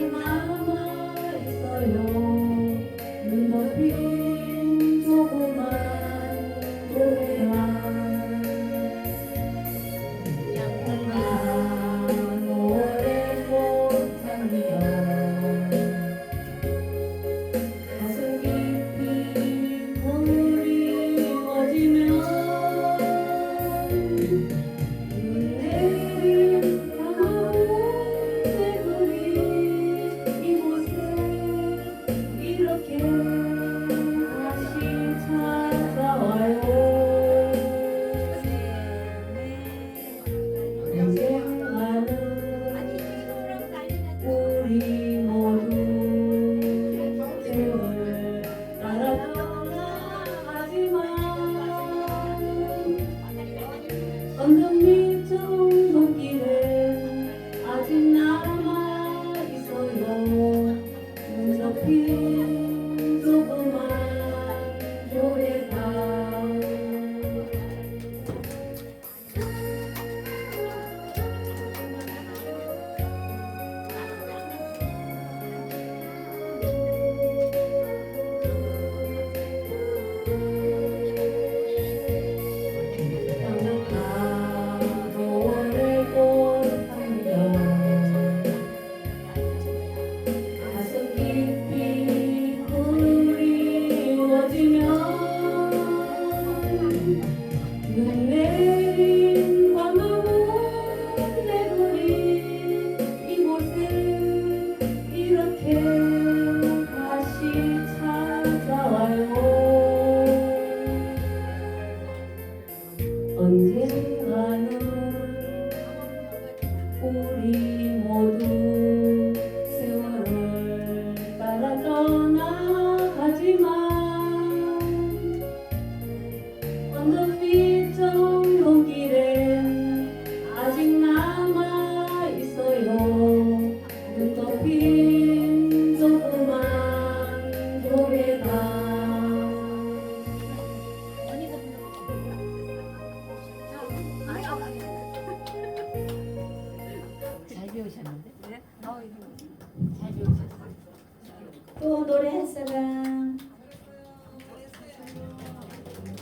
남아 있어요. 눈 덮인 조그만 언젠가는 우리 모두 세월을 따라 떠나가지만 언덕 밑 또 사람